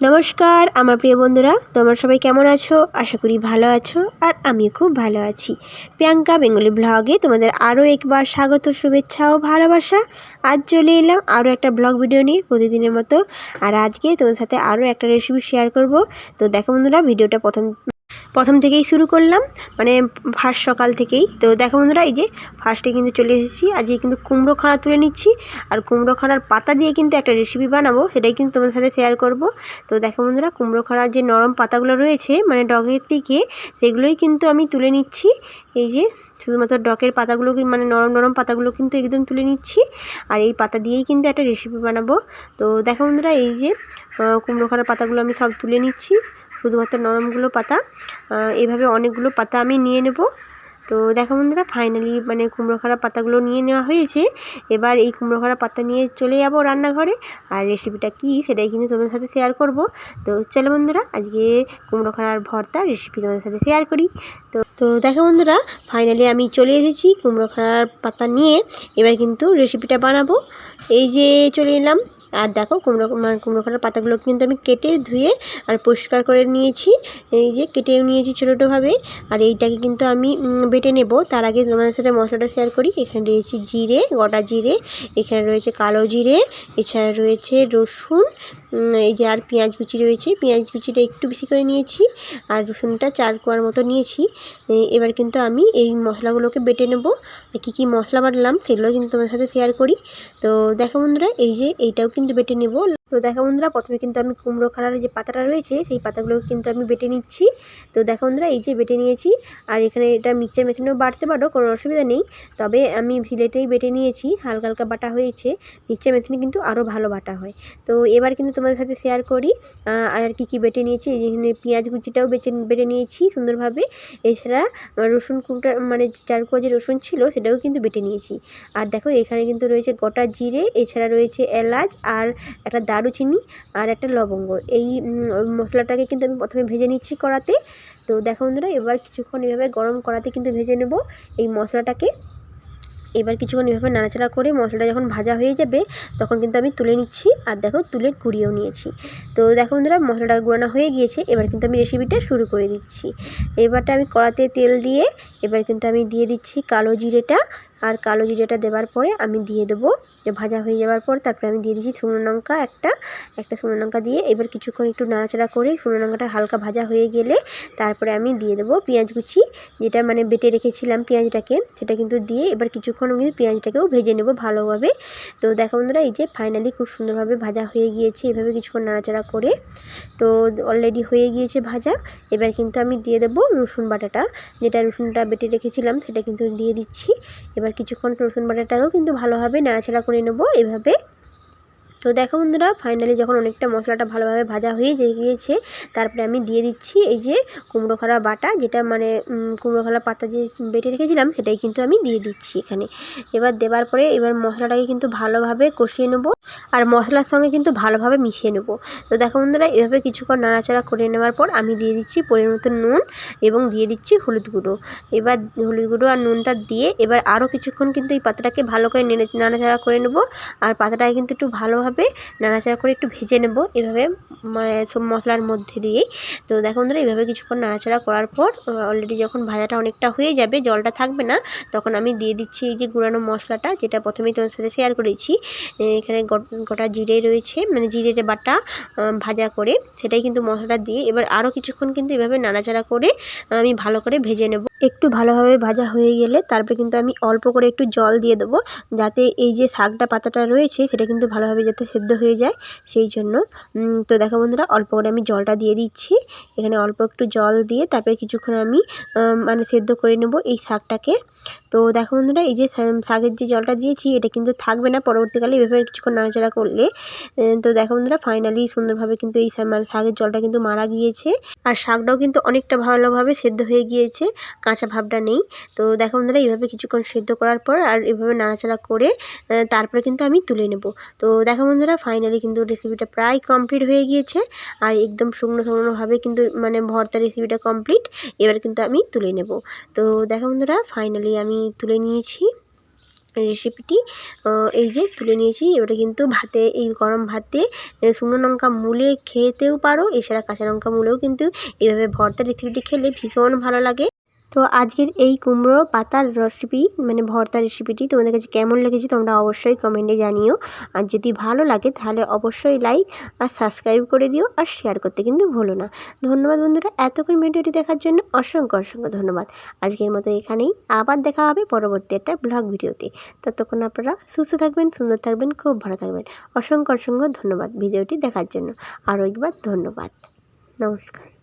নমস্কার, আমার প্রিয় বন্ধুরা, তোমরা সবাই কেমন আছো? আশা করি ভালো আছো, আর আমিও খুব ভালো আছি। প্রিয়াঙ্কা বেঙ্গলি ব্লগে তোমাদের আরও একবার স্বাগত, শুভেচ্ছা ও ভালোবাসা। আজ চলে এলাম আরও একটা ব্লগ ভিডিও নিয়ে প্রতিদিনের মতো। আর আজকে তোমাদের সাথে আরও একটা রেসিপি শেয়ার করব। তো দেখো বন্ধুরা, ভিডিওটা প্রথম প্রথম থেকেই শুরু করলাম মানে ফার্স্ট সকাল থেকেই। তো দেখো বন্ধুরা, এই যে ফার্স্টে কিন্তু চলে এসেছি। আজকে কিন্তু কুমড়ো খাড়া তুলে নিচ্ছি। আর কুমড়ো খাড়ার পাতা দিয়ে কিন্তু একটা রেসিপি বানাবো, সেটাই কিন্তু তোমাদের সাথে শেয়ার করব। তো দেখো বন্ধুরা, কুমড়ো খাড়ার যে নরম পাতাগুলো রয়েছে মানে ডগের দিকে, সেগুলোই কিন্তু আমি তুলে নিচ্ছি। এই যে শুধুমাত্র ডকের পাতাগুলো মানে নরম নরম পাতাগুলো কিন্তু একদম তুলে নিচ্ছি। আর এই পাতা দিয়েই কিন্তু একটা রেসিপি বানাবো। তো দেখো বন্ধুরা, এই যে কুমড়ো খাড়ার পাতাগুলো আমি সব তুলে নিচ্ছি। শুধুমাত্র নরমগুলো পাতা এভাবে অনেকগুলো পাতা আমি নিয়ে নেব। তো দেখো বন্ধুরা ফাইনালি মানে কুমড়ো খাড়া পাতাগুলো নিয়ে নেওয়া হয়েছে। এবার এই কুমড়ো খাড়া পাতা নিয়ে চলে যাব রান্নাঘরে। আর রেসিপিটা কি সেটাই কিন্তু তোমাদের সাথে শেয়ার করব। তো চলো বন্ধুরা, আজকে কুমড়ো খাড়ার ভর্তা রেসিপি তোমাদের সাথে শেয়ার করি। তো তো দেখো বন্ধুরা ফাইনালি আমি চলে এসেছি কুমড়ো খাড়ার পাতা নিয়ে। এবার কিন্তু রেসিপিটা বানাবো। এই যে চলে এলাম। আর দেখো কুমড়ো মানে কুমড়ো খাটার পাতাগুলো কিন্তু আমি কেটে ধুয়ে আর পরিষ্কার করে নিয়েছি। এই যে কেটে নিয়েছি ছোটো ছোটোভাবে। আর এইটাকে কিন্তু আমি বেটে নেব। তার আগে তোমাদের সাথে মশলাটা শেয়ার করি। এখানে রয়েছে জিরে, গোটা জিরে। এখানে রয়েছে কালো জিরে। এছাড়া রয়েছে রসুন। এই যে আর পেঁয়াজ কুচি রয়েছে। পেঁয়াজ কুচিটা একটু বেশি করে নিয়েছি। আর রসুনটা চার কোয়ার মতো নিয়েছি। এবার কিন্তু আমি এই মশলাগুলোকে বেটে নেব। কী কী মশলা বাটলাম, সেগুলো কিন্তু তোমাদের সাথে শেয়ার করি। তো দেখো বন্ধুরা, এই যে এইটাও কিন্তু বেটে নেব তো দেখো বন্ধুরা, প্রথমে কিন্তু আমি কুমড়ো খাড়ার যে পাতাটা রয়েছে, সেই পাতাগুলো কিন্তু আমি বেটে নিচ্ছি। তো দেখো বন্ধুরা, এই যে বেটে নিয়েছি, আর এখানে এটা মিক্সচার মেশিনেও বাড়তে পারো, কোনো অসুবিধা নেই। তবে আমি ভিলেটেই বেটে নিয়েছি, হালকা হালকা বাটা হয়েছে। মিক্সচার মেশিনে কিন্তু আরও ভালো বাটা হয়। তো এবার কিন্তু তোমাদের সাথে শেয়ার করি আর কি কি বেটে নিয়েছি। এখানে পেঁয়াজ কুচিটাও বেটে বেটে নিয়েছি সুন্দরভাবে। এছাড়া রসুন কুমটা মানে চার কোয়া যে রসুন ছিল, সেটাও কিন্তু বেটে নিয়েছি। আর দেখো, এখানে কিন্তু রয়েছে গোটা জিরে, এছাড়া রয়েছে এলাচ, আর একটা দারুচিনি আর একটা লবঙ্গ। এই মশলাটাকে কিন্তু আমি প্রথমে ভেজে নিচ্ছি কড়াতে। তো দেখো বন্ধুরা, এবার কিছুক্ষণ এভাবে গরম কড়াতে কিন্তু ভেজে নেব এই মশলাটাকে। এবার কিছুক্ষণ এভাবে নাড়াচাড়া করে মশলাটা যখন ভাজা হয়ে যাবে, তখন কিন্তু আমি তুলে নিচ্ছি আর দেখো তুলে গুঁড়িয়েও নিয়েছি। তো দেখো বন্ধুরা, মশলাটা গুঁড়ানো হয়ে গিয়েছে, এবার কিন্তু আমি রেসিপিটা শুরু করে দিচ্ছি। এবারটা আমি কড়াতে তেল দিয়ে, এবার কিন্তু আমি দিয়ে দিচ্ছি কালো জিরেটা আর কালো জিরেটা দেওয়ার পরে আমি দিয়ে দেবো। ভাজা হয়ে যাওয়ার পর তারপরে আমি দিয়ে দিচ্ছি শুকনো লঙ্কা একটা একটা শুকনো লঙ্কা দিয়ে এবার কিছুক্ষণ একটু নাড়াচাড়া করে শুকনো লঙ্কাটা হালকা ভাজা হয়ে গেলে তারপরে আমি দিয়ে দেবো পেঁয়াজ কুচি, যেটা মানে বেটে রেখেছিলাম পেঁয়াজটাকে, সেটা কিন্তু দিয়ে এবার কিছুক্ষণ কিন্তু পেঁয়াজটাকেও ভেজে নেব ভালোভাবে। তো দেখো বন্ধুরা, এই যে ফাইনালি খুব সুন্দরভাবে ভাজা হয়ে গিয়েছে, এভাবে কিছুক্ষণ নাড়াচাড়া করে। তো অলরেডি হয়ে গিয়েছে ভাজা, এবার কিন্তু আমি দিয়ে দেবো রসুন বাটাটা, যেটা রসুনটা বেটে রেখেছিলাম সেটা কিন্তু দিয়ে দিচ্ছি। এবার কিছুক্ষণ রসুন বাটাটাও কিন্তু ভালোভাবে নাড়াচাড়া করে নেব। এভাবে তো দেখো বন্ধুরা ফাইনালি যখন অনেকটা মশলাটা ভালোভাবে ভাজা হয়ে গিয়েছে, তারপরে আমি দিয়ে দিচ্ছি এই যে কুমড়ো খাড়া বাটা, যেটা মানে কুমড়ো খাড়া পাতা যে বেটে রেখেছিলাম, সেটাই কিন্তু আমি দিয়ে দিচ্ছি এখানে। এবার দেওয়ার পরে এবার মশলাটাকে কিন্তু ভালোভাবে কষিয়ে নেব আর মশলার সঙ্গে কিন্তু ভালোভাবে মিশিয়ে নেব। তো দেখো বন্ধুরা, এভাবে কিছুক্ষণ নাড়াচাড়া করে নেওয়ার পর আমি দিয়ে দিচ্ছি পরিমাণ মতো নুন এবং দিয়ে দিচ্ছি হলুদ গুঁড়ো। এবার হলুদ গুঁড়ো আর নুনটা দিয়ে এবার আরও কিছুক্ষণ কিন্তু এই পাতাটাকে ভালো করে নেড়ে নাড়াচাড়া করে নেব আর পাতাটাকে কিন্তু একটু ভালোভাবে ভালোভাবে নাড়াচাড়া করে একটু ভেজে নেব এভাবে সব মশলার মধ্যে দিয়েই। তো দেখো বন্ধুরা এইভাবে কিছুক্ষণ নাড়াচাড়া করার পর অলরেডি যখন ভাজাটা অনেকটা হয়ে যাবে, জলটা থাকবে না, তখন আমি দিয়ে দিচ্ছি এই যে গুঁড়ানো মশলাটা, যেটা প্রথমেই তোমার সাথে শেয়ার করেছি। এখানে গোটা জিরে রয়েছে মানে জিরে বাটা ভাজা করে, সেটাই কিন্তু মশলাটা দিয়ে এবার আরও কিছুক্ষণ কিন্তু এভাবে নাড়াচাড়া করে, আমি ভালো করে ভেজে নেব। একটু ভালোভাবে ভাজা হয়ে গেলে তারপরে কিন্তু আমি অল্প করে একটু জল দিয়ে দেবো, যাতে এই যে শাকটা, পাতাটা রয়েছে, সেটা কিন্তু ভালোভাবে যাতে সেদ্ধ হয়ে যায়, সেই জন্য তো দেখো বন্ধুরা, অল্প করে আমি জলটা দিয়ে দিচ্ছি। এখানে অল্প একটু জল দিয়ে তারপরে কিছুক্ষণ আমি মানে সেদ্ধ করে নেব এই শাকটাকে। তো দেখো বন্ধুরা, এই যে শাকের যে জলটা দিয়েছি, এটা কিন্তু থাকবে না পরবর্তীকালে, এভাবে কিছুক্ষণ নাড়াচাড়া করলে। তো দেখো বন্ধুরা ফাইনালি সুন্দরভাবে কিন্তু এই মানে শাকের জলটা কিন্তু মারা গিয়েছে। আর শাকটাও কিন্তু অনেকটা ভালোভাবে সেদ্ধ হয়ে গিয়েছে, কাঁচা ভাবটা নেই। তো দেখো বন্ধুরা, এইভাবে কিছুক্ষণ সেদ্ধ করার পর আর এভাবে নাড়াচাড়া করে তারপরে কিন্তু আমি তুলে নেব। তো দেখো বন্ধুরা ফাইনালি কিন্তু রেসিপিটা প্রায় কমপ্লিট হয়ে গিয়েছে। আর একদম শুকনো শুকনোভাবে কিন্তু মানে ভর্তা রেসিপিটা কমপ্লিট এবার কিন্তু আমি তুলে নেব। তো দেখো বন্ধুরা ফাইনালি আমি তুলে নিয়েছি রেসিপিটি এই যে তুলে নিয়েছি, এবারে কিন্তু ভাতে, এই গরম ভাতে শুকনো লঙ্কা মুলে খেতেও পারো। এছাড়া কাঁচা লঙ্কা মুলেও কিন্তু এভাবে ভর্তা রেসিপিটি খেলে ভীষণ ভালো লাগে। তো আজকের এই কুমড়ো পাতার রেসিপি মানে ভর্তা রেসিপিটি তোমাদের কাছে কেমন লেগেছে তোমরা অবশ্যই কমেন্টে জানিও। আর যদি ভালো লাগে তাহলে অবশ্যই লাইক আর সাবস্ক্রাইব করে দিও আর শেয়ার করতে কিন্তু ভুলো না। ধন্যবাদ বন্ধুরা, এতক্ষণ ভিডিওটি দেখার জন্য অসংখ্য অসংখ্য ধন্যবাদ। আজকের মতো এখানেই, আবার দেখা হবে পরবর্তী একটা ব্লগ ভিডিওতে। ততক্ষণ আপনারা সুস্থ থাকবেন, সুন্দর থাকবেন, খুব ভালো থাকবেন। অসংখ্য অসংখ্য ধন্যবাদ ভিডিওটি দেখার জন্য। আরও একবার ধন্যবাদ। নমস্কার।